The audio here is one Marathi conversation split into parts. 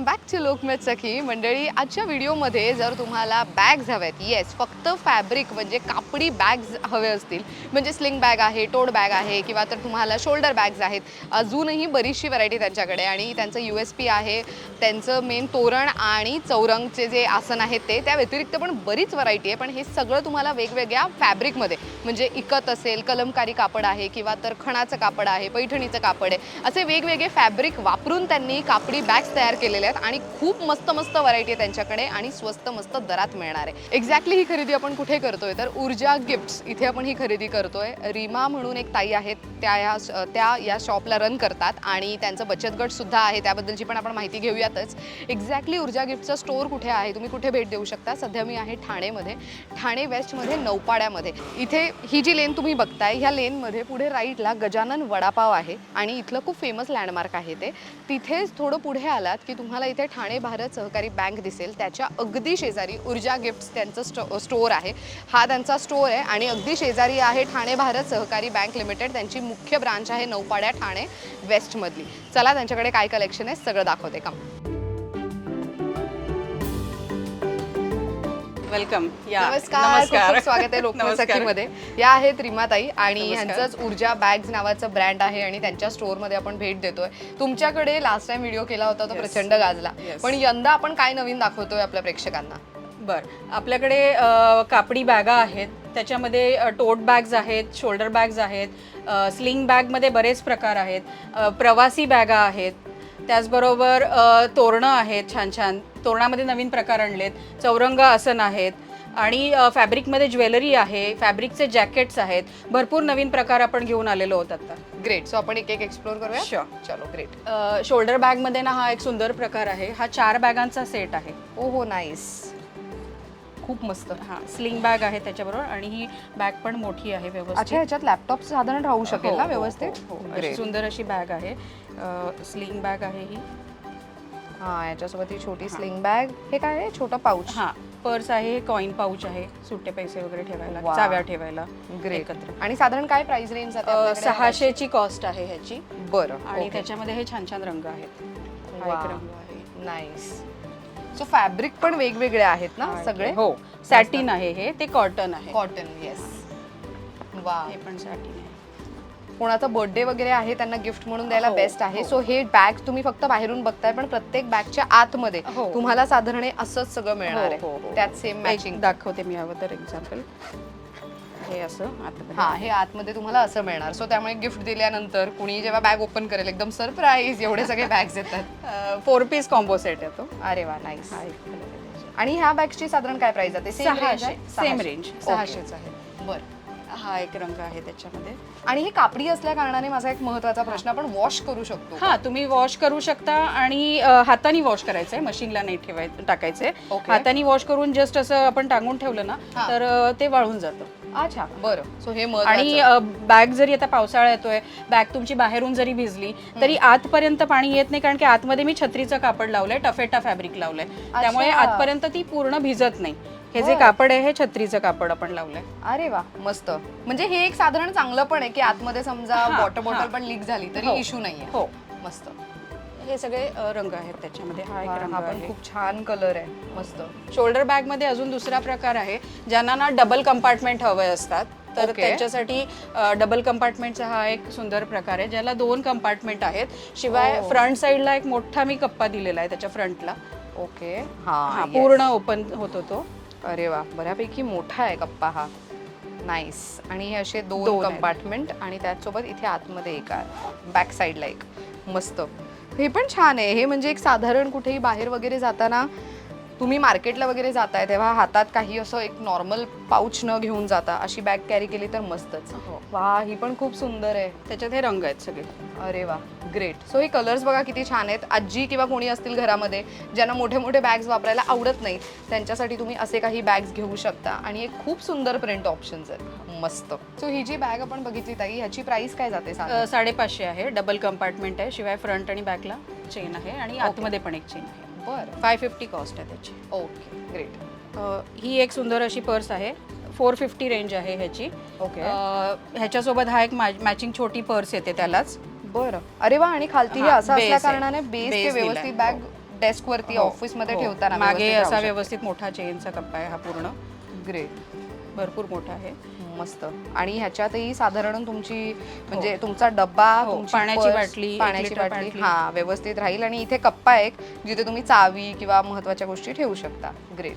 Welcome back to Lokmat Sakhi मंडळी आजच्या व्हिडिओमध्ये जर तुम्हाला बॅग्स हव्यात येस फक्त फॅब्रिक म्हणजे कापडी बॅग्स हवे असतील. म्हणजे स्लिंग बॅग आहे टोड बॅग आहे किंवा तर तुम्हाला शोल्डर बॅग्स आहेत. अजूनही बरीचशी व्हरायटी त्यांच्याकडे आणि त्यांचं यू एस पी आहे त्यांचं मेन तोरण आणि चौरंगचे जे आसन आहेत ते त्या व्यतिरिक्त पण बरीच व्हरायटी आहे. पण हे सगळं तुम्हाला वेगवेगळ्या फॅब्रिकमध्ये म्हणजे इकत असेल कलमकारी कापड आहे किंवा तर खणाचं कापड आहे पैठणीचं कापड आहे असे वेगवेगळे फॅब्रिक वापरून त्यांनी कापडी बॅग्स तयार केलेल्या आहेत आणि खूप मस्त मस्त व्हरायटी आहे त्यांच्याकडे आणि स्वस्त मस्त दरात मिळणार आहे. एक्झॅक्टली ही खरेदी आपण कुठे करतोय? तर ऊर्जा गिफ्ट्स इथे आपण ही खरेदी करतोय. रीमा म्हणून एक ताई आहेत त्या या त्या या शॉपला रन करतात आणि त्यांचं बचत गट सुद्धा आहे त्याबद्दलची पण आपण माहिती घेऊयातच. एक्झॅक्टली ऊर्जा गिफ्टचं स्टोअर कुठे आहे? तुम्ही कुठे भेट देऊ शकता? सध्या मी आहे ठाणेमध्ये. ठाणे वेस्टमध्ये नौपाड्यामध्ये. इथे ही जी लेन तुम्ही बघताय ह्या लेनमध्ये पुढे राईटला गजानन वडापाव आहे आणि इथलं खूप फेमस लँडमार्क आहे ते. तिथेच थोडं पुढे आलात की तुम्हाला इथे ठाणे भारत सहकारी बँक दिसेल. त्याच्या अगदी शेजारी ऊर्जा गिफ्ट्स त्यांचं स्टो स्टोअर आहे. हा त्यांचा स्टोअर आहे आणि अगदी शेजारी आहे ठाणे भारत सहकारी बँक लिमिटेड त्यांची मुख्य ब्रांच आहे नौपाड्या ठाणे वेस्टमधली चला त्यांच्याकडे काय कलेक्शन आहे सगळं दाखवते. का वेलकम या नमस्कार. खूप खूप स्वागत आहे. सखीमध्ये. या आहेत रिमाताई आणि. ह्यांचंच ऊर्जा बॅग्स नावाचं ब्रँड आहे आणि त्यांच्या स्टोअरमध्ये आपण भेट देतोय. तुमच्याकडे लास्ट टाइम व्हिडिओ केला होता तो. प्रचंड गाजला. पण यंदा आपण काय नवीन दाखवतोय आपल्या प्रेक्षकांना? बर. आपल्याकडे कापडी बॅगा आहेत. त्याच्यामध्ये टोट बॅग्स आहेत शोल्डर बॅग्स आहेत स्लिंग बॅगमध्ये बरेच प्रकार आहेत प्रवासी बॅगा आहेत. त्याचबरोबर तोरणं आहेत छान छान. तोरणामध्ये नवीन प्रकार आणलेत चौरंग आसन आहेत आणि फॅब्रिकमध्ये ज्वेलरी आहे फॅब्रिकचे जॅकेट्स आहेत भरपूर नवीन प्रकार आपण घेऊन आलेलो आहोत आता. ग्रेट. सो आपण एक एक एक्सप्लोर करूया? Sure. चलो ग्रेट. शोल्डर बॅगमध्ये ना हा एक सुंदर प्रकार आहे. हा चार बॅगांचा सेट आहे. ओ हो नाईस खूप मस्त. हा. स्लिंग बॅग आहे त्याच्याबरोबर आणि ही बॅग पण मोठी आहे अच्छा व्यवस्थित ह्याच्यात लॅपटॉप साधारण राहू शकेल हो, ना हो, व्यवस्थित? हो, हो. अशी Great. सुंदर अशी बॅग आहे. स्लिंग बॅग आहे ही. हा याच्यासोबत ही छोटी स्लिंग बॅग हे काय आहे? छोटं पाऊच हा पर्स आहे कॉइन पाऊच आहे सुट्टे पैसे वगैरे ठेवायला. चाव्या ठेवायला ग्रेट एकत्र. आणि साधारण काय प्राइस रेंज अ, सहाशेची कॉस्ट आहे ह्याची. बरं आणि त्याच्यामध्ये हे छान छान रंग आहेत. हा Wow. एक रंग आहे. नाईस सो फॅब्रिक पण वेगवेगळे आहेत ना सगळे? हो. सॅटिन आहे हे ते कॉटन आहे. कॉटन येस वा हे पण सॅटिन कोणाचा बर्थडे वगैरे आहे त्यांना गिफ्ट म्हणून द्यायला हो, बेस्ट आहे हो. सो हे बॅग तुम्ही फक्त बाहेरून बघताय पण प्रत्येक बॅगच्या आतमध्ये हो. तुम्हाला साधारण हे असंच सगळं मिळणार हो, हो, आहे हो. त्यात सेम मॅचिंग दाखवते मी तर एक्झाम्पल हे असं हा हे आतमध्ये तुम्हाला असं मिळणार सो त्यामुळे गिफ्ट दिल्यानंतर कुणी जेव्हा बॅग ओपन करेल एकदम सरप्राईज एवढे सगळे बॅग्स येतात फोर पीस कॉम्बो सेट येतो अरे वा नाईस हा आहे. आणि ह्या बॅगची साधारण काय प्राइस जाते सहाशे. आहे? Same range. सहाशेच आहे बरं हा एक रंग आहे त्याच्यामध्ये. आणि हे कापडी असल्या कारणाने माझा एक महत्त्वाचा प्रश्न आपण वॉश करू शकतो हा तुम्ही वॉश करू शकता आणि अ, हाताने वॉश करायचंय मशीनला नाही ठेवाय टाकायचे Okay. हाताने वॉश करून जस्ट असं आपण टांगून ठेवलं ना हा. तर अ, ते वाळून जातं. अच्छा बरं. सो हे आणि महत्वाचं बॅग जरी आता पावसाळा येतोय बॅग तुमची बाहेरून जरी भिजली तरी आतपर्यंत पाणी येत नाही कारण की आतमध्ये मी छत्रीचं कापड लावलंय टफेटा फॅब्रिक लावलंय. त्यामुळे आतपर्यंत ती पूर्ण भिजत नाही. हे जे बरं. कापड आहे हे छत्रीचं कापड आपण लावलंय. अरे वा मस्त. म्हणजे हे एक साधारण चांगलं पण आहे की आतमध्ये समजा हा, वॉटर बॉटल हा. पण लीक झाली तरी हो. इश्यू नाहीये. हो. मस्त. हे सगळे अ, रंग आहेत त्याच्यामध्ये. हा एक रंग हा पण आहे. खूप छान कलर आहे. मस्त. शोल्डर बॅगमध्ये अजून दुसरा प्रकार आहे. ज्यांना ना डबल कंपार्टमेंट हवे असतात तर Okay. त्यांच्यासाठी डबल कंपार्टमेंटचा हा एक सुंदर प्रकार आहे ज्याला दोन कंपार्टमेंट आहेत. शिवाय Oh. फ्रंट साईडला एक मोठा मी कप्पा दिलेला आहे त्याच्या फ्रंटला ओके. हा हा पूर्ण ओपन होतो तो अरे वा बऱ्यापैकी मोठा आहे कप्पा हा. नाईस आणि हे असे दोन दोन आहेत. कंपार्टमेंट आणि त्याचसोबत इथे आतमध्ये एक आहे. बॅक साईडला एक. मस्त. हे पण छान आहे. हे म्हणजे एक साधारण कुठेही बाहेर वगैरे जाताना तुम्ही मार्केटला वगैरे जाताय तेव्हा हातात काही असं एक नॉर्मल पाऊच न घेऊन जाता अशी बॅग कॅरी केली तर मस्तच. हो. वा ही पण खूप सुंदर आहे. त्याच्यात हे रंग आहेत सगळे. अरे वा ग्रेट सो हे कलर्स बघा किती छान आहेत. आजी किंवा कोणी असतील घरामध्ये ज्यांना मोठे मोठे बॅग्स वापरायला आवडत नाही त्यांच्यासाठी तुम्ही असे काही बॅग्स घेऊ शकता. आणि एक खूप सुंदर प्रिंट ऑप्शन्स आहेत. मस्त. सो ही जी बॅग आपण बघितली ताई ह्याची प्राइस काय जाते? साडेपाचशे आहे. डबल कंपार्टमेंट आहे. शिवाय फ्रंट आणि बॅकला चेन आहे. आणि आतमध्ये पण एक चेन आहे. बरं. फाय फिफ्टी कॉस्ट आहे त्याची. ओके ग्रेट अ, ही एक सुंदर अशी पर्स आहे. फोर फिफ्टी रेंज आहे ह्याची. ओके अ, ह्याच्यासोबत हा एक मॅचिंग छोटी पर्स येते त्यालाच. बरं. अरे वा आणि खालती हे हा, असं base असल्या आहे. कारणाने बेस Base ते दिलाय, व्यवस्थित हो. बॅग डेस्क वरती हो, ऑफिसमध्ये हो. ठेवताना मागे असा व्यवस्थित मोठा चेनचा कप्पा आहे हा पूर्ण. ग्रेट भरपूर मोठा आहे. मस्त. आणि ह्याच्यातही साधारण तुमची म्हणजे तुमचा डब्बा हो, तुमची पाण्याची बाटली, एक पाण्याची बाटली बाटली. हा व्यवस्थित राहील. आणि इथे कप्पा आहे एक जिथे तुम्ही चावी किंवा महत्त्वाच्या गोष्टी ठेवू शकता. ग्रेट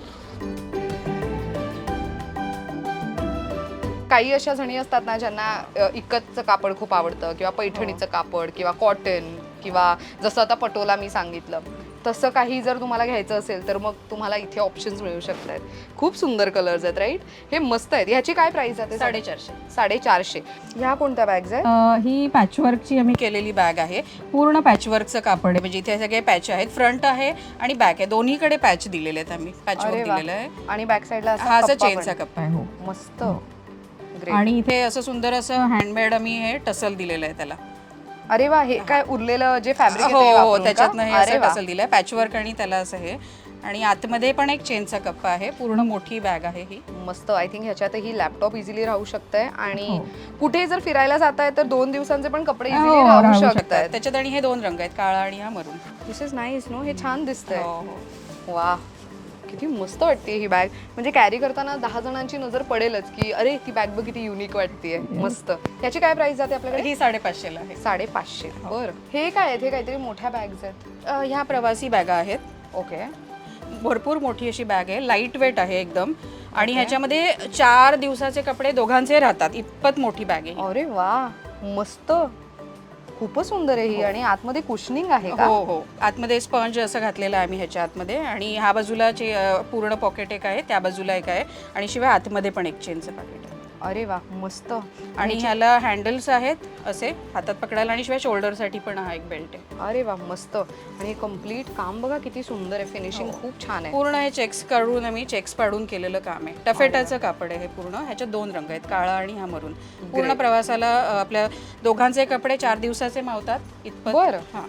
काही अशा जणी असतात ना ज्यांना अ, इकतचं कापड खूप आवडतं किंवा पैठणीचं कापड किंवा कॉटन किंवा जसं आता पटोला मी सांगितलं. तसं काही जर तुम्हाला घ्यायचं असेल तर मग तुम्हाला इथे ऑप्शन्स मिळू शकत आहेत खूप सुंदर कलर्स आहेत राईट हे मस्त आहेत. ह्याची काय प्राइस आहे? साडेचारशे. साडेचारशे. ह्या कोणत्या बॅग्स आहेत? ही पॅचवर्कची आम्ही केलेली बॅग आहे. पूर्ण पॅचवर्कचं कापड आहे. म्हणजे इथे सगळे पॅच आहेत. फ्रंट आहे आणि बॅक आहे. दोन्हीकडे पॅच दिलेले आहेत आम्ही. पॅचवर्क. दिलेलं आहे. आणि बॅक साईडला हा असा चेनचा कप्पा आहे. हो. मस्त. ग्रेट आणि इथे असं सुंदर असं हँडमेड आम्ही हे टसल दिलेलं आहे त्याला. अरे वा हे काय उरलेलं जे फॅब्रिक हो हो त्याच्यातनं हे अरे असं वा. टसल दिलंय पॅचवर्क आणि त्याला असं हे. आणि आतमध्ये पण एक चेनचा कप्पा आहे. पूर्ण मोठी बॅग आहे ही. मस्त. आय थिंक ह्याच्यातही लॅपटॉप इझिली राहू शकतंय. आणि हो. कुठे जर फिरायला जाताय तर दोन दिवसांचे पण कपडे हो, इझिली राहू राहू शकतात. शकतात. त्याच्यात आणि हे दोन रंग आहेत काळा आणि हा मरून. दिस इज नाईस नो हे छान दिसतंय. हो, हो. वा. किती मस्त वाटते ही बॅग म्हणजे कॅरी करताना दहा जणांची नजर पडेलच की अरे ती बॅग बघ किती युनिक वाटतेय. मस्त. ह्याची काय प्राइस जाते आपल्याकडे? ही साडेपाचशेला आहे. साडेपाचशे. बर. हे काय आहेत? हे काहीतरी मोठ्या बॅग्स आहेत. ह्या प्रवासी बॅगा आहेत. ओके. भरपूर मोठी अशी बॅग आहे. लाइट वेट आहे एकदम. आणि ह्याच्यामध्ये चार दिवसाचे कपडे दोघांचे राहतात. इतपत मोठी बॅग आहे अरे वा. मस्त. खूपच सुंदर आहे ही आणि आतमध्ये कुशनिंग आहे का? हो हो. आतमध्ये स्पंज असं घातलेलं आहे आम्ही ह्याच्या आतमध्ये आणि ह्या बाजूला अ, पूर्ण पॉकेट एक आहे त्या बाजूला एक आहे आणि शिवाय आतमध्ये पण एक चेनचं पॅकेट आहे. अरे वा मस्त. आणि ह्याला हँडल्स आहेत असे हातात पकडायला आणि शिवाय शोल्डरसाठी पण हा एक बेल्ट आहे. अरे वा मस्त. आणि हे कंप्लीट काम बघा किती सुंदर आहे. फिनिशिंग हो. खूप छान आहे. पूर्ण हे चेक्स काढून आम्ही चेक्स पाडून केलेलं काम आहे. टफेटाचं कापड आहे हे पूर्ण. ह्याच्यात दोन रंग आहेत काळा आणि हा मरून. पूर्ण प्रवासाला आपल्या दोघांचे कपडे चार दिवसाचे मावतात. इतपत बरं. हा.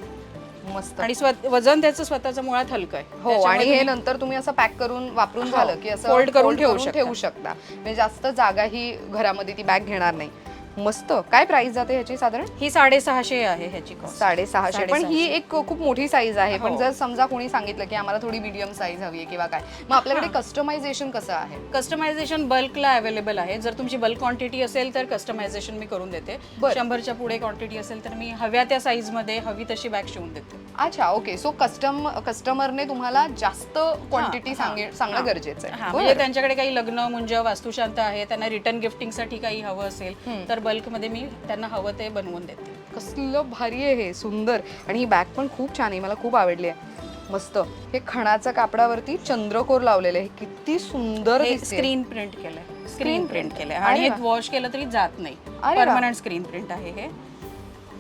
मस्त. आणि स्व- वजन त्याचं स्वतःचं मुळात हलकं आहे. हो आणि हे तुम्ही- नंतर तुम्ही असं पॅक करून वापरून हो, झालं की असं fold करून ठेवू शकता. ठेवू शकता. म्हणजे जास्त जागाही घरामध्ये ती बॅग घेणार नाही. मस्त काय प्राइस जाते ह्याची साधारण ही साडेसहाशे आहे ह्याची cost. साडेसहाशे पण ही साडेसहाशे. एक खूप मोठी साईज आहे पण हो. जर समजा कोणी सांगितलं की आम्हाला थोडी मीडियम साईज हवी आहे किंवा काय मग आपल्याकडे कस्टमायझेशन कसं आहे कस्टमायझेशन बल्कला अवेलेबल आहे जर तुमची बल्क क्वांटिटी असेल तर कस्टमायझेशन मी करून देते बरं. शंभरच्या पुढे क्वांटिटी असेल तर मी हव्या त्या साईजमध्ये हवी तशी बॅग शिवून देते अच्छा ओके सो कस्टम कस्टमरने तुम्हाला जास्त क्वांटिटी सांगणं. गरजेचं हा आहे म्हणजे बरं. त्यांच्याकडे काही लग्न मुंज वास्तुशांत आहे त्यांना रिटर्न गिफ्टिंगसाठी काही हवं असेल. तर बल्कमध्ये मी त्यांना हवं ते बनवून देते. कसलं भारी आहे हे सुंदर. आणि ही बॅग पण खूप छान आहे मला खूप आवडली आहे. मस्त. हे खणाच्या कापडावरती चंद्रकोर लावलेले आहे. किती सुंदर हे स्क्रीन प्रिंट केलंय. स्क्रीन. प्रिंट केलंय. अरे आणि हे वा. वॉश केलं तरी जात नाही. अरे वा. परमनंट स्क्रीन प्रिंट आहे हे.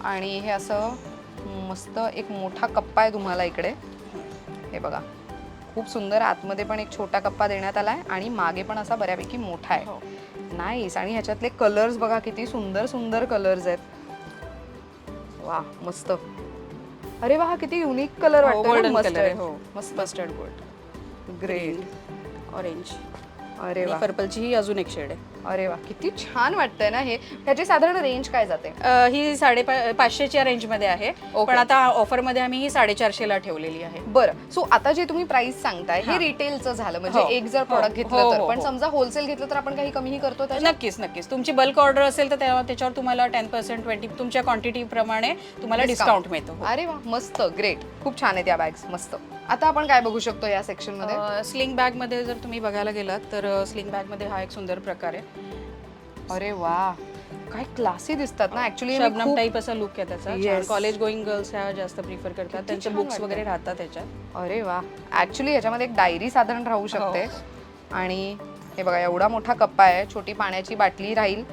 आणि हे असं मस्त एक मोठा कप्पा आहे तुम्हाला इकडे. हे बघा. खूप सुंदर आतमध्ये पण एक छोटा कप्पा देण्यात आलाय आणि मागे पण असा बऱ्यापैकी मोठा हो. आहे नाईस आणि ह्याच्यातले कलर्स बघा किती सुंदर सुंदर कलर्स आहेत. वा मस्त. अरे वा हा किती युनिक कलर वाटतो आहे हो. मस्त मस्टर्ड गोल्ड ग्रेट ऑरेंज अरे वा पर्पलची ही अजून एक शेड आहे. अरे वा किती छान वाटतंय ना हे ह्याची साधारण रेंज काय जाते अ, ही साडे पाचशेच्या रेंजमध्ये आहे Okay. पण आता ऑफरमध्ये आम्ही ही साडेचारशेला ठेवलेली आहे बरं सो आता जे तुम्ही प्राइस सांगताय हे हा. रिटेलचं झालं म्हणजे हो. एक जर हो. प्रॉडक्ट घेतलं हो, तर हो, पण हो. समजा होलसेल घेतलं तर आपण काही कमीही करतो त्याच्यात? नक्कीच नक्कीच तुमची बल्क ऑर्डर असेल तर त्या- त्याच्यावर तुम्हाला टेन पर्सेंट ट्वेंटी तुमच्या क्वांटिटी प्रमाणे तुम्हाला डिस्काउंट मिळतो. अरे वा मस्त ग्रेट खूप छान आहेत या बॅग्स मस्त आता आपण काय बघू शकतो या सेक्शनमध्ये? स्लिंग बॅगमध्ये जर तुम्ही बघायला गेलात तर स्लिंग बॅगमध्ये हा एक सुंदर प्रकार आहे. अरे वा. काय क्लासी दिसतात ना ऍक्च्युली शबनम टाईप असा लुक आहे त्याचा. कॉलेज गोईंग गर्ल्स ह्या जास्त प्रिफर करतात. त्यांचे बुक्स. वगैरे राहतात त्याच्यात. अरे वा. ऍक्च्युली ह्याच्यामध्ये एक डायरी साधारण राहू शकते. आणि हे बघा एवढा मोठा कप्पा आहे. छोटी पाण्याची बाटली राहील.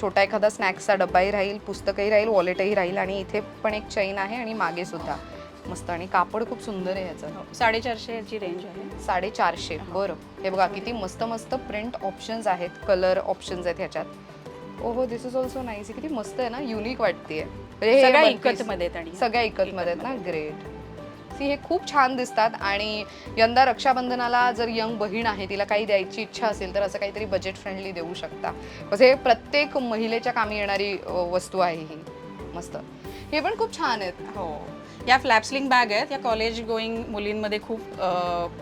छोटा एखादा स्नॅक्सचा डब्बाही राहील. पुस्तकही राहील. वॉलेटही राहील. आणि इथे पण एक चैन आहे आणि मागे सुद्धा. मस्त आणि कापड खूप सुंदर आहे ह्याचं हो, साडेचारशे याची रेंज आहे. साडेचारशे बरं. हे बघा किती मस्त मस्त प्रिंट ऑप्शन्स आहेत कलर ऑप्शन्स आहेत ह्याच्यात. ओहो दिस इज ऑल्सो नाईस किती मस्त आहे ना युनिक हे सगळ्या इकत मध्ये सगळ्या इकत मध्ये आहेत ना? ग्रेट सी हे खूप छान दिसतात आणि यंदा रक्षाबंधनाला जर यंग बहीण आहे तिला काही द्यायची इच्छा असेल तर असं काहीतरी बजेट फ्रेंडली देऊ शकता. म्हणजे प्रत्येक महिलेच्या कामी येणारी वस्तू आहे ही. मस्त. हे पण खूप छान आहेत. हो. या फ्लॅपस्लिंग बॅग आहेत या कॉलेज गोईंग मुलींमध्ये खूप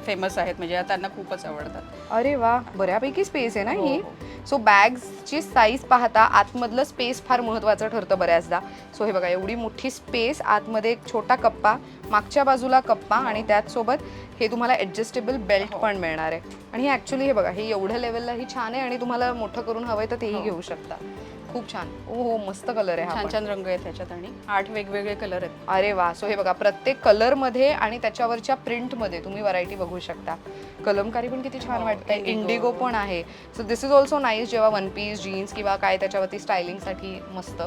फेमस आहेत म्हणजे या त्यांना खूपच आवडतात. अरे वा बऱ्यापैकी स्पेस आहे ना हो, ही? सो बॅग्सची साईज पाहता आतमधलं स्पेस फार महत्त्वाचं ठरतं बऱ्याचदा. सो हे बघा एवढी मोठी स्पेस आतमध्ये एक छोटा कप्पा मागच्या बाजूला कप्पा आणि त्याचसोबत हे तुम्हाला ॲडजस्टेबल बेल्ट हो. पण मिळणार आहे. आणि हे ॲक्च्युली हे बघा हे एवढ्या लेवललाही छान आहे आणि तुम्हाला मोठं करून हवंय तर तेही हो. घेऊ शकता. खूप छान. ओ हो मस्त कलर आहे हा छान पण. छान रंग आहेत ह्याच्यात आणि आठ वेगवेगळे कलर आहेत. अरे वा सो हे बघा प्रत्येक कलरमध्ये आणि त्याच्यावरच्या प्रिंटमध्ये तुम्ही व्हरायटी बघू शकता. कलमकारी पण किती छान हो, वाटतंय. indigo. इंडिगो पण आहे. So this is also nice जेव्हा वन पीस जीन्स किंवा काय त्याच्यावरती स्टायलिंगसाठी मस्त.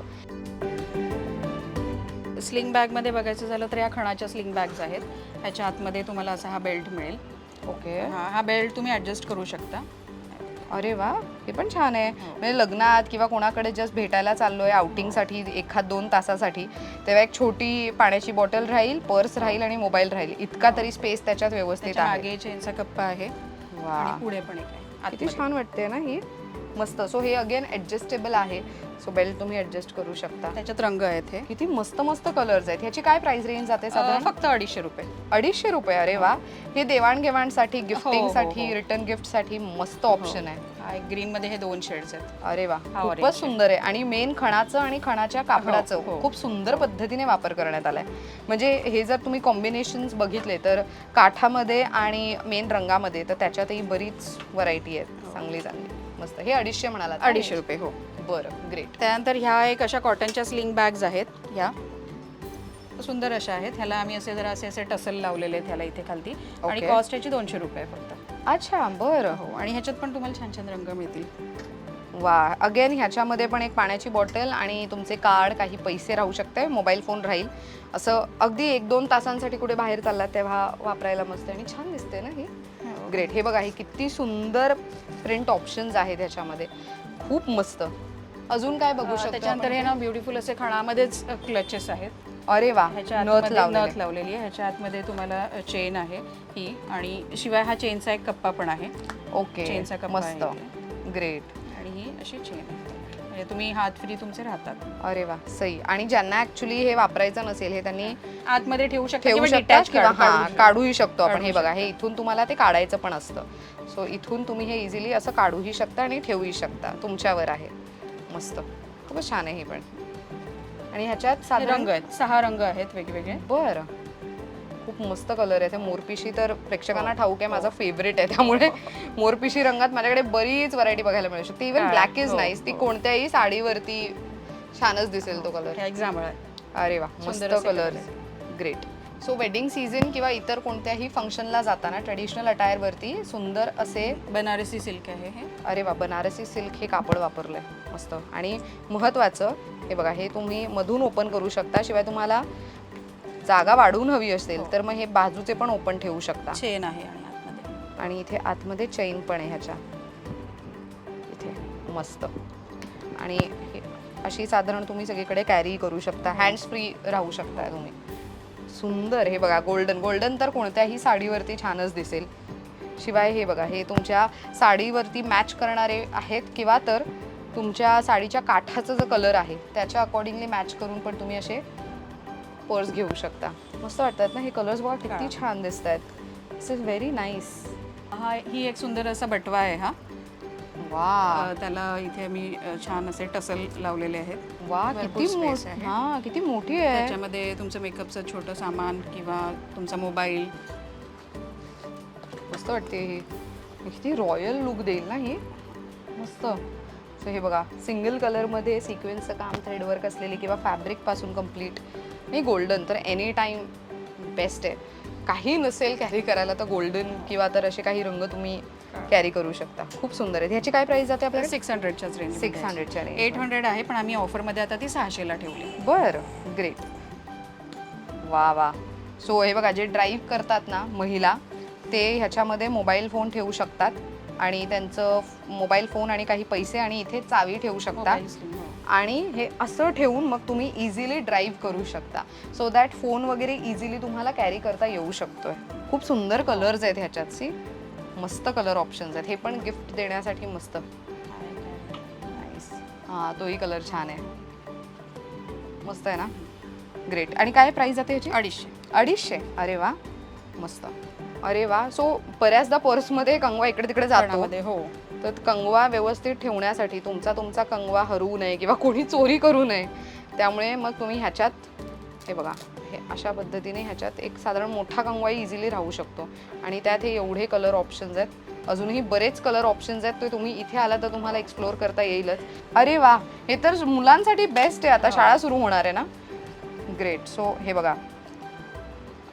स्लिंग बॅगमध्ये बघायचं झालं तर या खणाच्या स्लिंग बॅग्स आहेत. ह्याच्या आतमध्ये तुम्हाला असा हा बेल्ट मिळेल. ओके हा हा बेल्ट तुम्ही ॲडजस्ट करू शकता. अरे वा हे पण छान आहे. म्हणजे लग्नात किंवा कोणाकडे जस्ट भेटायला चाललोय आउटिंगसाठी एखाद दोन तासासाठी तेव्हा एक छोटी पाण्याची बॉटल राहील पर्स राहील आणि मोबाईल राहील. इतका तरी स्पेस त्याच्यात व्यवस्थित आहे. चेनचा कप्पा आहे. वा. पुढे पण एक आहे. किती. छान वाटते ना ही. मस्त. सो हे अगेन ऍडजस्टेबल आहे. सो बेल्ट तुम्ही ऍडजस्ट करू शकता. त्याच्यात रंग आहेत हे. किती मस्त मस्त कलर्स आहेत. ह्याची काय प्राइस रेंज जाते साधारण? फक्त अडीचशे रुपये. अडीचशे रुपये अरे वा. हे देवाणघेवाणसाठी गिफ्टिंगसाठी. रिटर्न गिफ्टसाठी मस्त ऑप्शन आहे. हा एक ग्रीन मध्ये हे दोन शेड्स आहेत. अरे वा हा खूपच सुंदर आहे. आणि मेन खणाचं आणि खणाच्या कापडाचं हो, हो. खूप सुंदर पद्धतीने वापर करण्यात आलाय. म्हणजे हे जर तुम्ही कॉम्बिनेशन बघितले तर काठामध्ये आणि मेन रंगामध्ये तर त्याच्यातही बरीच व्हरायटी आहेत. चांगली चांगली. मस्त. हे अडीचशे म्हणाला अडीचशे रुपये हो. बरं ग्रेट त्यानंतर ह्या एक अशा कॉटनच्या स्लिंग बॅग्स आहेत ह्या. सुंदर अशा आहेत. ह्याला आम्ही असे जरा असे असे टसल लावलेले आहेत ह्याला इथे खालती. आणि. कॉस्ट ह्याची दोनशे रुपये फक्त. अच्छा बरं. हो आणि ह्याच्यात पण तुम्हाला छान छान रंग मिळतील. वा. अगेन ह्याच्यामध्ये पण एक पाण्याची बॉटल आणि तुमचे कार्ड काही पैसे राहू शकते. मोबाईल फोन राहील. असं अगदी एक दोन तासांसाठी कुठे बाहेर चाललात तेव्हा वापरायला मस्त आणि छान दिसते ना ही? ग्रेट हे बघा हे किती सुंदर प्रिंट ऑप्शन्स आहेत ह्याच्यामध्ये. खूप मस्त. अजून काय बघू शकतो त्याच्यानंतर? हे ना ब्युटिफुल असे खणामध्येच क्लचेस आहेत. अरे वा ह्याच्या नथ लावलेले. नथ लावलेली आहे. ह्याच्या आतमध्ये तुम्हाला चेन आहे ही. आणि शिवाय हा चेनचा एक कप्पा पण आहे. ओके चेनचा कप्पा मस्त. ग्रेट आणि ही अशी चेन आहे. म्हणजे तुम्ही हात फ्री तुमचे राहतात. अरे वा सही आणि ज्यांना ऍक्च्युली हे वापरायचं नसेल हे त्यांनी आतमध्ये ठेवू शकता ठेवू किंवा शकता detach किंवा काढू- हा काढू शकता. काढूही शकतो आपण. काढू हे बघा हे इथून तुम्हाला ते काढायचं पण असतं. सो इथून तुम्ही हे इझिली असं काढूही शकता आणि ठेवूही शकता. तुमच्यावर आहे. मस्त. खूपच छान आहे ही पण. आणि ह्याच्यात हे साधारण रंग आहेत. सहा रंग आहेत वेगवेगळे. बरं. खूप मस्त कलर आहे. ते मोरपिशी तर प्रेक्षकांना ठाऊक आहे माझा फेवरेट आहे. त्यामुळे मोरपिशी रंगात माझ्याकडे बरीच व्हरायटी बघायला मिळू शकते. इवन हा, ब्लॅक इज नाईस ती. कोणत्याही साडीवरती छानच दिसेल तो कलर ह्या एक जांभळा आहे. अरे वा मस्त colour great so wedding season किंवा इतर कोणत्याही फंक्शनला जाताना ट्रेडिशनल अटायरवरती सुंदर असे बनारसी सिल्क आहे हे. अरे वा बनारसी सिल्क हे कापड वापरलंय. मस्त. आणि महत्वाचं हे बघा हे तुम्ही मधून ओपन करू शकता. शिवाय तुम्हाला जागा वाढवून हवी असेल तर मग हे बाजूचे पण ओपन ठेवू शकता. चेन आहे आणि आतमध्ये. आणि इथे आतमध्ये चैन पण आहे ह्याच्या. इथे. मस्त. आणि हे अशी साधारण तुम्ही सगळीकडे कॅरी करू शकता. हँड्स फ्री राहू शकता तुम्ही. सुंदर. हे बघा गोल्डन गोल्डन तर कोणत्याही साडीवरती छानच दिसेल. शिवाय हे बघा हे तुमच्या साडीवरती मॅच करणारे आहेत किंवा तर तुमच्या साडीच्या काठाचा जो कलर आहे त्याच्या अकॉर्डिंगली मॅच करून पण तुम्ही असे पर्स घेऊ शकता. मस्त वाटतात ना हे कलर्स बघा किती. छान दिसत आहेत दिस इज व्हेरी नाईस हा ही एक सुंदर असा बटवा आहे हा. वा त्याला इथे मी छान असे टसल लावलेले आहेत. वा किती मोठी. हा किती मोठी आहे. त्याच्यामध्ये तुमचं मेकअपचं छोटं सामान किंवा तुमचा मोबाईल मस्त वाटते ही. किती रॉयल लुक देईल ना ही. मस्त. सो हे बघा सिंगल कलरमध्ये सिक्वेन्सचं काम थ्रेडवर्क असलेली किंवा फॅब्रिकपासून कंप्लीट नाही गोल्डन तर एनी टाइम बेस्ट आहे. काही नसेल कॅरी करायला तर गोल्डन किंवा तर असे काही रंग तुम्ही कॅरी करू शकता. खूप सुंदर आहे ह्याची काय प्राइस जाते आपल्याला सिक्स हंड्रेडच्याच रेंज सिक्स हंड्रेडच्या रेंज एट हंड्रेड आहे पण आम्ही ऑफरमध्ये आता ती सहाशेला ठेवली. बर ग्रेट वा वा. सो हे बघा जे ड्राईव्ह करतात ना महिला ते ह्याच्यामध्ये मोबाईल फोन ठेवू शकतात. आणि त्यांचं मोबाईल फोन आणि काही पैसे आणि इथे चावी ठेवू शकतात. आणि हे असं ठेवून मग तुम्ही इझिली ड्राईव्ह करू शकता. सो दॅट फोन वगैरे इझिली तुम्हाला कॅरी करता येऊ शकतोय. खूप सुंदर कलर्स आहेत ह्याच्यात सी मस्त कलर ऑप्शन्स आहेत. हे पण गिफ्ट देण्यासाठी मस्त. हां तोही कलर छान आहे. मस्त आहे ना? ग्रेट आणि काय प्राईस जाते ह्याची? अडीचशे. अडीचशे? अरे वा. मस्त. अरे वा. सो बऱ्याचदा पर्समध्ये कंगवा इकडे तिकडे जातो हो. तर कंगवा व्यवस्थित ठेवण्यासाठी तुमचा तुमचा कंगवा हरवू नये किंवा कोणी चोरी करू नये. त्यामुळे मग तुम्ही ह्याच्यात हे बघा हे अशा पद्धतीने ह्याच्यात एक साधारण मोठा कंगवा इझिली राहू शकतो. आणि त्यात हे एवढे कलर ऑप्शन्स आहेत. अजूनही बरेच कलर ऑप्शन्स आहेत ते तुम्ही इथे आला तर तुम्हाला एक्सप्लोअर करता येईलच. अरे वा! हे तर मुलांसाठी बेस्ट आहे. आता शाळा सुरू होणार आहे ना? ग्रेट सो हे बघा.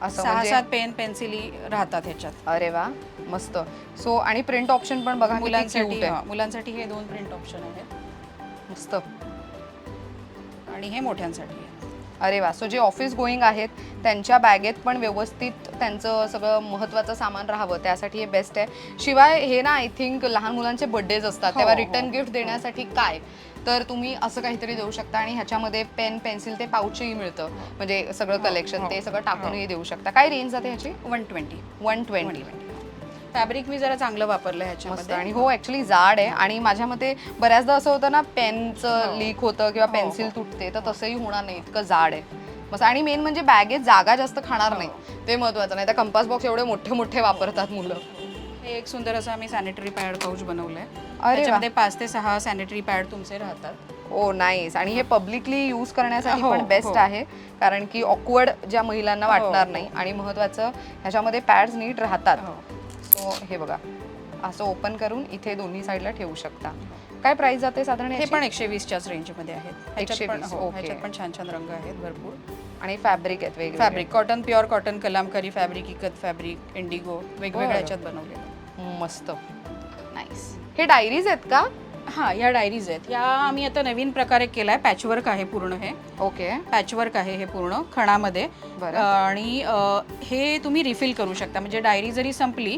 असं सहा म्हणजे सात पेन पेन्सिली राहतात ह्याच्यात. अरे वा मस्त. सो आणि प्रिंट ऑप्शन पण बघा किती मुलांसाठी cute आहे. हा, मुलांसाठी हे दोन प्रिंट ऑप्शन आहेत. मस्त. आणि हे मोठ्यांसाठी आहे अरे वा सो जे ऑफिस गोईंग आहेत त्यांच्या बॅगेत पण व्यवस्थित त्यांचं सगळं महत्त्वाचं सामान राहावं. त्यासाठी हे बेस्ट आहे. शिवाय हे ना आय थिंक लहान मुलांचे बर्थडेज असतात. हो, तेव्हा हो, रिटर्न हो. गिफ्ट देण्यासाठी काय? तर तुम्ही असं काहीतरी देऊ शकता आणि ह्याच्यामध्ये पेन पेन्सिल ते पाऊचही मिळतं. म्हणजे सगळं हो, कलेक्शन हो, ते सगळं हो. टाकूनही देऊ शकता. काय रेंज जाते ह्याची? One twenty one twenty fabric मी जरा चांगलं वापरलं ह्याच्यामध्ये. आणि हो ऍक्च्युली जाड आहे. आणि माझ्या मते बऱ्याचदा असं होतं ना पेनचं हो. लीक होतं किंवा हो, पेन्सिल हो. तुटते तर तसंही होणार नाही. इतकं जाड आहे. मस्त. आणि मेन म्हणजे बॅगेत जागा जास्त खाणार हो. नाही. ते महत्वाचं. नाही तर कंपास बॉक्स एवढे मोठे मोठे वापरतात मुलं. हे एक सुंदर असं आम्ही सॅनिटरी पॅड पाऊच बनवलंय वा. त्याच्यामध्ये पाच ते सहा सॅनिटरी पॅड तुमचे राहतात हो नाईस आणि हे पब्लिकली यूज करण्यासाठी हो, पण बेस्ट हो. आहे कारण की ऑकवर्ड ज्या महिलांना हो, वाटणार. नाही आणि महत्वाचं ह्याच्यामध्ये पॅड्स नीट राहतात हो. सो हे बघा असं ओपन करून इथे दोन्ही साईडला ठेवू शकता काय प्राइस जाते साधारण हे? पण एकशे वीसच्याच रेंजमध्ये आहेत ह्याच्यात पण 120, हो, ओके. ह्याच्यात पण छान छान रंग आहेत भरपूर आणि फॅब्रिक आहेत वेगळे fabric cotton pure cotton Kalamkari fabric ikat fabric indigo वेगवेगळ्या बरं. ह्याच्यात बनवले मस्त. नाईस हे डायरीज आहेत का? हा या डायरीज आहेत. या आम्ही आता नवीन प्रकारे केलाय. पॅचवर्क आहे पूर्ण हे. ओके पॅचवर्क आहे हे पूर्ण खणामध्ये. बरं. आणि अ, हे तुम्ही रिफिल करू शकता. म्हणजे डायरी जरी संपली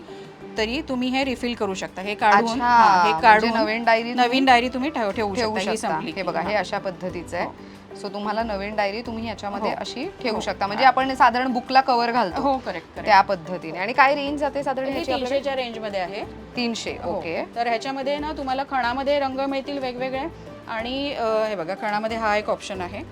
तरी तुम्ही हे रिफिल करू शकता. हे काढून अच्छा, हा, हे म्हणजे काढून नवीन डायरी नवीन डायरी तुम्ही ठेव- ठेवू ठेवू शकता. ही शकता. संपली. हे की. बघा हे हा. अशा पद्धतीचं आहे. सो तुम्हाला नवीन डायरी तुम्ही याच्यामध्ये हो. अशी ठेवू हो. शकता म्हणजे आपण साधारण बुकला कव्हर घालतो हो करेक्ट त्या पद्धतीने आणि काय रेंज जाते साधारण हे ह्याची आपल्याकडे? तीनशेच्या रेंजमध्ये आहे तीनशे हो. ओके तर ह्याच्यामध्ये ना तुम्हाला खणामध्ये रंग मिळतील वेगवेगळे आणि अ, हे बघा खणामध्ये हा एक ऑप्शन आहे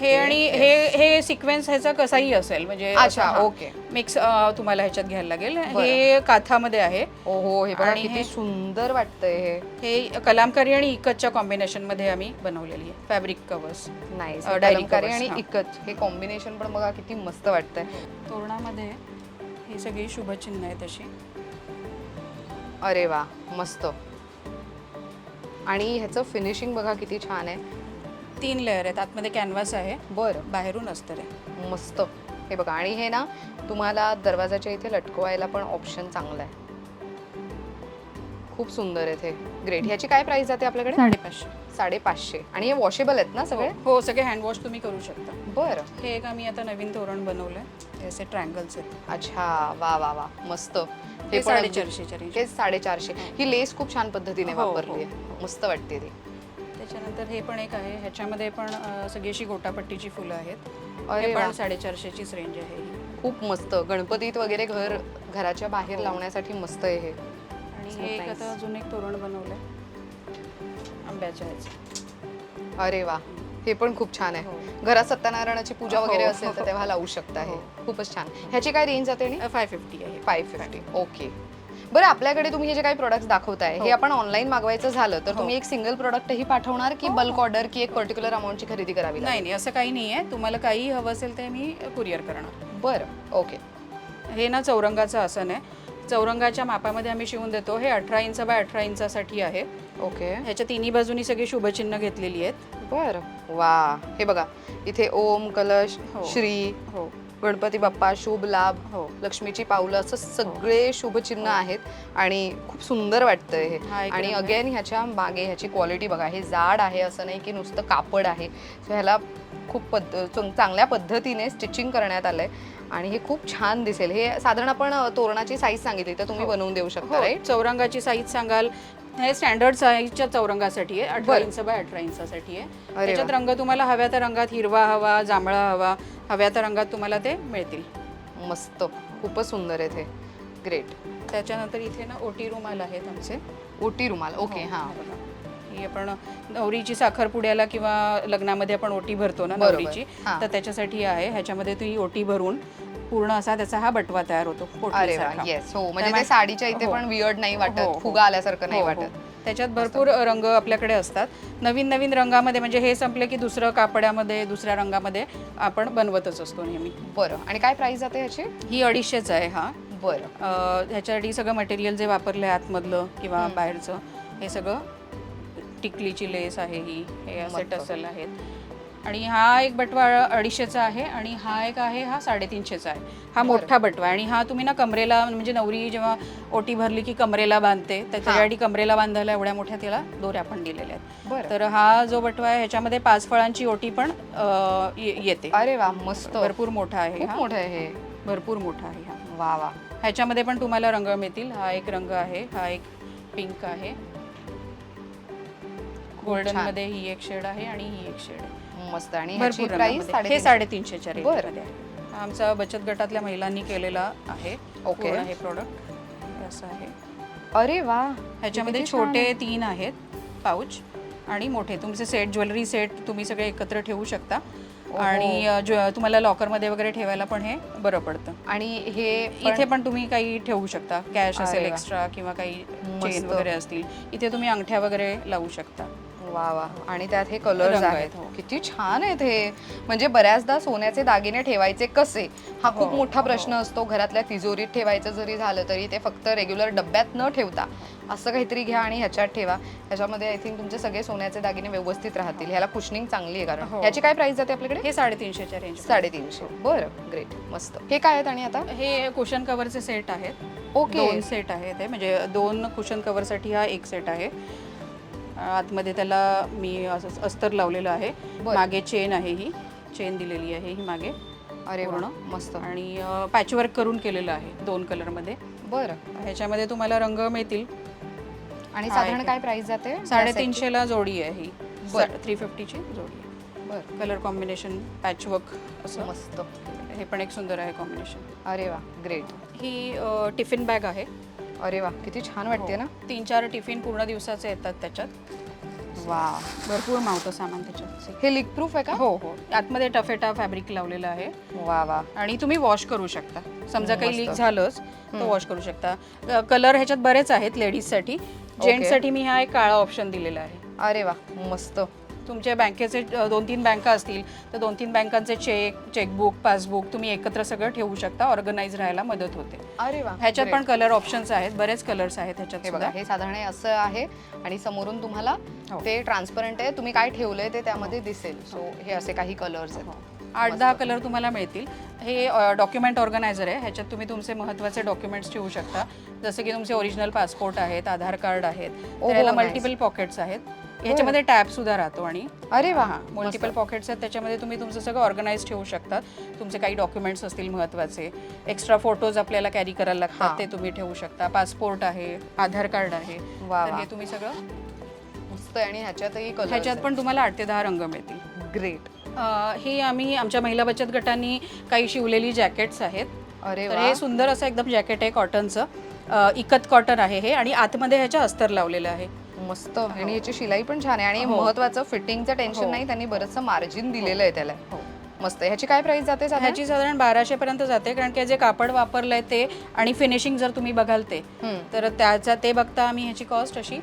हे आणि हे हे सिक्वेन्स ह्याचा कसाही असेल म्हणजे अच्छा, ओके. मिक्स तुम्हाला ह्याच्यात घ्यायला लागेल. हे काथामध्ये आहे. हो हो हे बघा आणि किती हे- सुंदर वाटतंय हे. हे कलामकारी आणि इकतच्या कॉम्बिनेशनमध्ये आम्ही बनवलेली आहे. Fabric covers nice uh, diary Kalamkari covers, आणि हा. इकत. हे कॉम्बिनेशन पण बघा किती मस्त वाटतंय. तोरणामध्ये ही सगळी शुभचिन्ह आहेत अशी. अरे वा मस्त. आणि ह्याचं फिनिशिंग बघा किती छान आहे. तीन लेअर आहेत. आतमध्ये कॅनव्हास आहे. बरं. बाहेरून अस्तर आहे मस्त. हे बघा आणि हे ना तुम्हाला दरवाजाच्या इथे लटकवायला पण ऑप्शन चांगला आहे. खूप सुंदर आहे ते ग्रेट ह्याची काय प्राइस जाते आपल्याकडे? साडेपाचशे. साडेपाचशे. आणि हे वॉशेबल आहेत ना सगळे? हो सगळे हँडवॉश तुम्ही करू शकता. बरं. हे एक आम्ही आता नवीन तोरण बनवलंय. हे असे ट्रँगल्स आहेत. अच्छा. वा वा वा. मस्त. हे पण अगदी- साडेचारशेच्या हे साडेचारशे. ही लेस खूप छान पद्धतीने हो, वापरली आहे. हो, मस्त वाटते ती. त्याच्यानंतर हे पण एक आहे. ह्याच्यामध्ये पण अं, सगळी अशी गोटापट्टीची फुलं आहेत. अरे हे वा. पण साडेचारशेचीच रेंज आहे ही. खूप मस्त. गणपतीत वगैरे घर घराच्या बाहेर लावण्यासाठी मस्त आहे हे. आणि So हे एक nice. आता अजून एक तोरण बनवलंय. आंब्याच्या ह्याचं. अरे वा. हे पण खूप छान आहे. हो. घरात सत्यनारायणाची पूजा वगैरे हो, असेल तर हो. तेव्हा लावू शकता हे. हो. खूपच छान. ह्याची काय रेंज जाते फाय फिफ्टी आहे. फाय फिफ्टी ओके बरं आपल्याकडे तुम्ही हे जे काही प्रोडक्ट्स दाखवताय हे हो. आपण ऑनलाईन मागवायचं झालं तर हो. तुम्ही एक सिंगल प्रोडक्टही पाठवणार की बल्क ऑर्डर की एक पर्टिक्युलर अमाऊंटची खरेदी करावी नाही नाही असं काही नाही आहे तुम्हाला काही हवं असेल ते मी कुरिअर करणार. बरं ओके हे ना चौरंगाचं आसन आहे. चौरंगाच्या मापामध्ये आम्ही शिवून देतो. हे अठरा इंच बाय अठरा इंचासाठी आहे. ओके ह्याच्या तिन्ही बाजूनी सगळी शुभचिन्ह घेतलेली आहेत. बरं. वा हे बघा इथे ओम कलश हो. श्री. हो. गणपती बाप्पा शुभ लाभ हो. लक्ष्मीची पावलं असं सगळे शुभचिन्ह आहेत आणि खूप सुंदर वाटतंय हे. हा आणि आहे. अगेन ह्याच्या मागे ह्याची क्वालिटी बघा. हे जाड आहे असं नाही की नुसतं कापड आहे. सो ह्याला खूप पद्ध चंग- चांगल्या पद्धतीने स्टिचिंग करण्यात आलंय. आणि हे खूप छान दिसेल. हे साधारण आपण तोरणाची साईज सांगितली. तर तुम्ही हो. बनवून देऊ शकता हो. राईट चौरंगाची साईज सांगाल. हे स्टँडर्ड साईजच्या चौरंगासाठी आहे अठरा बरं. इंच बाय अठरा इंचासाठी आहे वा. त्याच्यात रंग तुम्हाला हव्या त्या रंगात हिरवा हवा जांभळा हवा हव्या त्या रंगात तुम्हाला ते मिळतील मस्त खूपच सुंदर आहे ते ग्रेट त्याच्यानंतर इथे ना ओटी रुमाल आहेत आमचे ओटी रुमाल ओके हो, हां हे बघा. ही आपण नवरीची साखरपुड्याला किंवा लग्नामध्ये आपण ओटी भरतो ना बरोबर. नवरीची हां. तर त्याच्यासाठी आहे ह्याच्यामध्ये ती ओटी भरून पूर्ण असा त्याचा हा बटवा तयार होतो अरे वा पोटलीसारखा. येस हो म्हणजे ते त्यामुळे- साडीच्या इथे हो. पण वियर्ड नाही हो, वाटत हो. फुगा आल्यासारखं नाही हो, हो. वाटत त्याच्यात भरपूर रंग आपल्याकडे असतात नवीन नवीन रंगामध्ये म्हणजे हे संपले की दुसरं कापड्यामध्ये दुसऱ्या रंगामध्ये आपण बनवतच असतो नेहमी बरं आणि काय प्राइस जाते ह्याची ही अडीचशेच आहे हा बरं अं, ह्याच्यासाठी सगळं मटेरियल जे वापरलं आहे आतमधलं किंवा. बाहेरचं हे सगळं टिकलीची लेस आहे ही हे असे मस्त. टसल आहेत आणि हा एक बटवा अडीचशेचा आहे आणि हा एक आहे हा साडेतीनशेचा आहे. हा. मोठा बटवा आहे आणि हा तुम्ही ना कमरेला म्हणजे नवरी जेव्हा ओटी भरली की कमरेला बांधते तर त्याच्यासाठी कमरेला बांधायला एवढ्या मोठ्या तिला दोऱ्या पण दिलेल्या आहेत. तर हा जो बटवा आहे ह्याच्यामध्ये पाच फळांची ओटी पण येते. अरे वा मस्त. भरपूर मोठा आहे मोठं आहे भरपूर मोठा आहे हा. वा वा. ह्याच्यामध्ये पण तुम्हाला रंग मिळतील. हा एक रंग आहे हा एक पिंक आहे. गोल्डन. मध्ये ही एक शेड आहे आणि ही एक शेड आहे. मस्त आणि ह्याची भरपूर प्राइस रंगामध्ये. हे साडेतीनशेच्या बरं. आहे हा आमचा बचत गटातल्या महिलांनी केलेला आहे ओके. पूर्ण हे प्रोडक्ट असं आहे अरे वा ह्याच्यामध्ये किती छान छोटे आहे. तीन आहेत पाऊच आणि मोठे तुमचे सेट ज्वेलरी सेट तुम्ही सगळे एकत्र ठेवू शकता ओहो. आणि अ, ज्व- तुम्हाला लॉकरमध्ये वगैरे ठेवायला पण हे बरं पडतं आणि हे इथे पण तुम्ही काही ठेवू शकता कॅश असेल अरे वा. एक्स्ट्रा किंवा काही मस्त. चेन वगैरे असतील इथे तुम्ही अंगठ्या वगैरे लावू शकता वा वा. आणि त्यात हे कलर्स रंग आहेत. आहेत, हो. किती छान आहेत हे. म्हणजे बऱ्याचदा सोन्याचे दागिने ठेवायचे कसे? हा खूप हो, मोठा हो. प्रश्न असतो. घरातल्या तिजोरीत ठेवायचं जरी झालं तरी ते फक्त रेग्युलर डब्यात न ठेवता असं काहीतरी घ्या आणि ह्याच्यात ठेवा. ह्याच्यामध्ये आय थिंक तुमचे सगळे सोन्याचे दागिने व्यवस्थित राहतील. ह्याला कुशनिंग चांगली आहे कारण. हो. ह्याची काय प्राइस जाते आपल्याकडे? हे साडेतीनशेच्या रेंज साडेतीनशे. बरं ग्रेट मस्त. हे काय आहेत आणि आता? हे कुशन कव्हरचे सेट आहेत. ओके दोन सेट आहेत हे. म्हणजे दोन कुशन कव्हरसाठी हा एक सेट आहे. आतमध्ये त्याला मी असं अस्तर लावलेलं आहे. बरं. मागे चेन आहे ही. चेन दिलेली आहे ही मागे. अरे वा, पूर्ण. मस्त. आणि पॅचवर्क करून केलेलं आहे दोन कलरमध्ये बरं. ह्याच्यामध्ये तुम्हाला रंग मिळतील. आणि साधारण काय प्राइस जाते? साडेतीनशेला जोडी आहे ही. बरं. थ्री फिफ्टीची जोडी आहे. बरं. कलर कॉम्बिनेशन पॅचवर्क असं. मस्त. हे पण एक सुंदर आहे कॉम्बिनेशन अरे वा ग्रेट ही अ, टिफिन बॅग आहे. अरे वा किती छान वाटते ना? तीन चार टिफिन पूर्ण दिवसाचे येतात त्याच्यात. वा. भरपूर मावतं सामान त्याच्यात. हे लीक प्रूफ आहे का? हो हो. आतमध्ये टफेटा फॅब्रिक लावलेलं आहे. वा वा. आणि तुम्ही वॉश करू शकता. समजा काही. लीक झालंच. तर वॉश करू शकता. कलर ह्याच्यात बरेच आहेत लेडीजसाठी जेंट्ससाठी मी हा एक काळा ऑप्शन दिलेला आहे. अरे वा मस्त. तुमच्या बँकेचे दोन तीन बँका असतील तर दोन तीन बँकांचे चेक चेकबुक पासबुक तुम्ही एकत्र सगळं ठेवू शकता ऑर्गनाईज राहायला मदत होते. अरे वा ह्याच्यात. पण कलर ऑप्शन्स आहेत बरेच कलर्स आहेत ह्याच्यात हे बघा. हे साधारण हे असं आहे आणि समोरून तुम्हाला हो. ते ट्रान्सपरंट आहे तुम्ही काय ठेवलंय ते त्यामध्ये दिसेल. सो हे असे काही कलर्स आहेत. आठ दहा कलर तुम्हाला मिळतील. हे डॉक्युमेंट ऑर्गनायझर आहे ह्याच्यात तुम्ही तुमचे महत्त्वाचे डॉक्युमेंट्स ठेवू शकता. जसं की तुमचे ओरिजिनल पासपोर्ट आहेत आधार कार्ड आहेत त्याला. मल्टिपल पॉकेट्स आहेत. ह्याच्यामध्ये टॅब सुद्धा राहतो आणि अरे वा. मल्टिपल पॉकेट्स आहेत. त्याच्यामध्ये तुम्ही तुमचं सगळं ऑर्गनाईज ठेवू शकता तुमचे काही डॉक्युमेंट्स असतील महत्त्वाचे एक्स्ट्रा फोटोज आपल्याला कॅरी करायला हा. लागतात ते तुम्ही ठेवू शकता. पासपोर्ट आहे आधार कार्ड आहे. तर हे तुम्ही सगळं मस्त आणि ह्याच्यातही ह्याच्यात पण तुम्हाला आठ ते दहा रंग मिळतील. ग्रेट ही आम्ही आमच्या महिला बचत गटांनी काही शिवलेली जॅकेट्स आहेत. अरे हे सुंदर असं एकदम जॅकेट आहे कॉटनचं इकत कॉटन आहे हे आणि आतमध्ये ह्याच्या अस्तर लावलेलं आहे. मस्त. आणि याची शिलाई पण छान आहे. आणि हो. महत्वाचं फिटिंगचं टेन्शन हो. नाही त्यांनी बरंचसं मार्जिन दिलेलं आहे त्याला. हो. मस्त. ह्याची काय प्राइस जाते? ह्याची साधारण बाराशे पर्यंत जाते. कारण की जे कापड वापरलंय ते आणि फिनिशिंग जर तुम्ही बघाल ते. तर त्याचा ते बघता आम्ही ह्याची कॉस्ट अशी.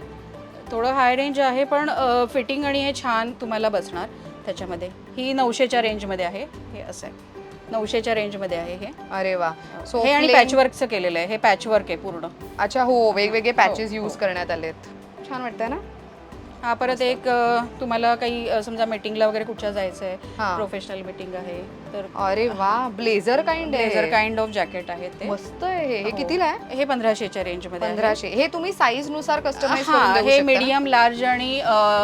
थोडं हाय रेंज आहे पण फिटिंग आणि हे छान तुम्हाला बसणार. त्याच्यामध्ये. ही नऊशेच्या रेंजमध्ये आहे. हे असं आहे. नऊशेच्या रेंजमध्ये आहे हे. अरे वा. सो हे आणि पॅचवर्कचं केलेलं आहे. हे पॅचवर्क आहे पूर्ण. अच्छा हो. वेगवेगळे पॅचेस हो, यूज हो. करण्यात आलेत. छान वाटतंय ना हा परत एक अ, तुम्हाला काही समजा मीटिंगला वगैरे कुठच्या जायचं आहे. प्रोफेशनल मीटिंग आहे तर अरे वा ब्लेझर काइंड लेझर आहे काइंड ऑफ जॅकेट आहे ते मस्त आहे हे हे हो. कितीला आहे हे पंधराशेच्या रेंजमध्ये आहे. पंधराशे हे तुम्ही साईजनुसार कस्टमाइज हा हे? मीडियम लार्ज आणि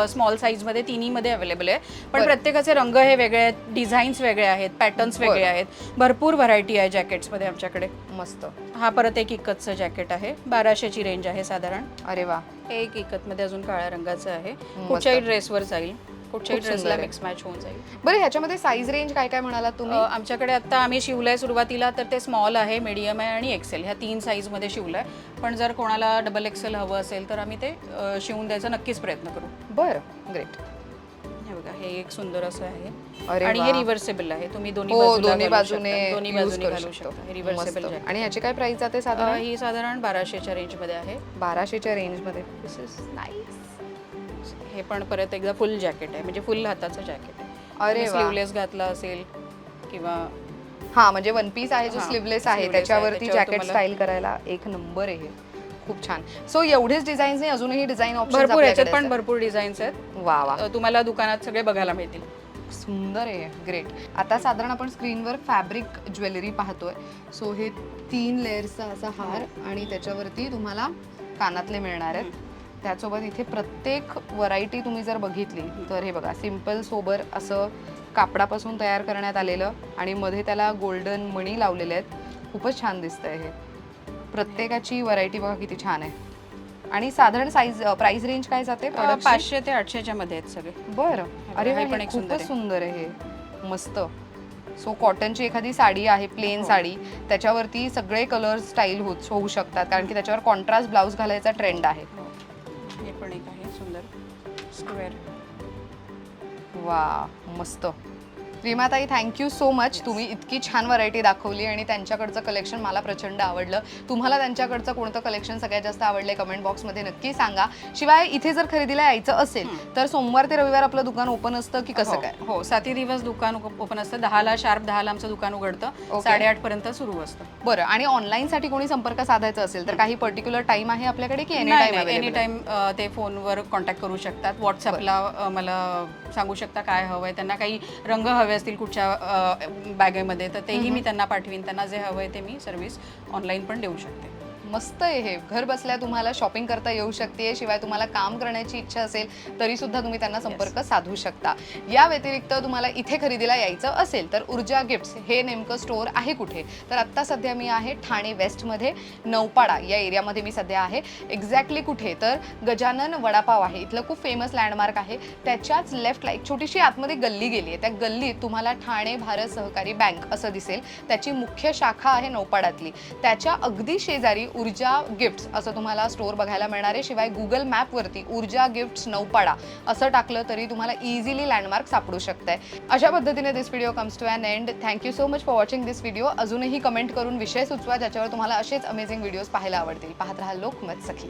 स्मॉल साईजमध्ये तिन्ही मध्ये अवेलेबल आहे पण बरं. प्रत्येकाचे रंग हे वेगळे आहेत डिझाईन्स वेगळे आहेत पॅटर्न्स वेगळे बरं. आहेत भरपूर व्हरायटी आहे जॅकेट्समध्ये आमच्याकडे मस्त हा परत एक इकतचं जॅकेट आहे. बाराशेची रेंज आहे साधारण. अरे वा. हे एक इकत मध्ये अजून काळ्या रंगाचं आहे. कुठच्याही ड्रेसवर जाईल. कुठच्याही ड्रेसला. मिक्स मॅच होऊन जाईल. बरं ह्याच्यामध्ये साईज रेंज काय काय म्हणालात तुम्ही? आमच्याकडे आता आम्ही शिवलंय सुरुवातीला तर ते स्मॉल आहे मीडियम आहे आणि एक्सेल ह्या तीन साईजमध्ये शिवलंय. पण जर कोणाला डबल एक्सेल हवं असेल तर आम्ही ते अ, शिवून द्यायचा नक्कीच प्रयत्न करू. बरं ग्रेट बघा हे एक सुंदर असं आहे आणि. हे रिव्हर्सेबल आहे तुम्ही दोन्ही हो बाजूला दोन्ही घालू बाजूने शकता. दोन्ही use बाजूने करू घालू शकतो. शकता रिव्हर्सेबल मस्त. आणि ह्याची काय प्राइस जाते साधारण ही साधारण बाराशेच्या रेंजमध्ये आहे बाराशेच्या रेंजमध्ये दिस इज नाईस हे पण परत एकदा फुल जॅकेट आहे म्हणजे फुल हाताचं जॅकेट आहे अरे वा. स्लीवलेस घातला असेल किंवा हा म्हणजे वन पीस आहे जो हा, स्लीवलेस आहे sleeveless आहे. त्याच्यावरती त्याच्यावर जॅकेट तुम्हाला- स्टाईल करायला एक नंबर आहे. खूप छान. सो एवढेच डिझाईन्स नाही अजूनही डिझाईन ऑप्शन भरपूर याच्यात पण भरपूर डिझाईन्स आहेत. वा वा. तुम्हाला दुकानात सगळे बघायला मिळतील. सुंदर आहे ग्रेट आता साधारण आपण स्क्रीनवर फॅब्रिक ज्वेलरी पाहतोय. सो हे तीन लेअर्सचा असा हार आणि त्याच्यावरती तुम्हाला कानातले मिळणार आहेत. त्यासोबत इथे प्रत्येक व्हरायटी तुम्ही जर बघितली तर हे बघा सिंपल सोबर असं कापडापासून तयार करण्यात आलेलं आणि मध्ये त्याला गोल्डन मणी लावलेले आहेत. खूपच छान दिसतंय हे. प्रत्येकाची व्हरायटी बघा किती छान आहे. आणि साधारण साईज प्राइस रेंज काय जाते? पाचशे ते आठशेच्या मध्ये आहेत सगळे. बरं. अरे हे वा, पण हे एक सुंदर खूपच आहे. सुंदर आहे हे. मस्त. सो कॉटनची एखादी साडी आहे प्लेन हो. साडी. त्याच्यावरती सगळे कलर स्टाईल होत होऊ शकतात. कारण की त्याच्यावर कॉन्ट्रास्ट ब्लाऊज घालायचा ट्रेंड आहे. हे. पण एक आहे सुंदर. स्क्वेअर वा मस्त. रीमाताई थँक्यू सो मच तुम्ही इतकी छान व्हरायटी दाखवली आणि त्यांच्याकडचं कलेक्शन मला प्रचंड आवडलं. तुम्हाला त्यांच्याकडचं कोणतं कलेक्शन सगळ्यात जास्त आवडलंय कमेंट बॉक्समध्ये नक्की सांगा. शिवाय इथे जर खरेदीला यायचं असेल तर सोमवार ते रविवार आपलं दुकान ओपन असतं की कसं काय? हो सातही दिवस दुकान ओपन असतं. दहाला शार्प दहाला आमचं दुकान उघडतं. साडेआठ पर्यंत सुरू असतं. बरं आणि ऑनलाईन साठी कोणी संपर्क साधायचा असेल तर काही पर्टिक्युलर टाइम आहे आपल्याकडे की एनी टाइम एनी टाइम ते फोनवर कॉन्टॅक्ट करू शकतात. व्हॉट्सअपला मला सांगू शकता काय हवं आहे त्यांना काही रंग हवे असतील कुठच्या बॅगेमध्ये तर तेही मी त्यांना पाठवीन. त्यांना जे हवं आहे ते मी सर्व्हिस ऑनलाईन पण देऊ शकते. मस्त आहे हे. घर बसल्या तुम्हाला शॉपिंग करता येऊ शकते शिवाय तुम्हाला काम करण्याची इच्छा असेल तरी सुद्धा तुम्ही त्यांना संपर्क साधू शकता. या व्यतिरिक्त तुम्हाला इथे खरेदीला यायचं असेल तर ऊर्जा गिफ्ट्स हे नेमकं स्टोअर आहे कुठे? तर आत्ता सध्या मी आहे ठाणे वेस्टमध्ये नौपाडा या एरियामध्ये मी सध्या आहे. एक्झॅक्टली कुठे? तर गजानन वडापाव आहे. इथलं खूप फेमस लँडमार्क आहे. त्याच्याच लेफ्टला एक छोटीशी आतमध्ये गल्ली गेली आहे. त्या गल्लीत तुम्हाला ठाणे भारत सहकारी बँक असं दिसेल. त्याची मुख्य शाखा आहे नौपाडातली त्याच्या अगदी शेजारी ऊर्जा गिफ्ट्स असं तुम्हाला स्टोअर बघायला मिळणार आहे. शिवाय गुगल मॅपवरती ऊर्जा गिफ्ट्स नौपाडा असं टाकलं तरी तुम्हाला इझिली लँडमार्क सापडू शकतंय. अशा पद्धतीने this video comes to an end thank you so much for watching this video अजूनही कमेंट करून विषय सुचवा ज्याच्यावर तुम्हाला असेच अमेझिंग व्हिडिओज पाहायला आवडतील. पाहत राहा लोकमत सखी.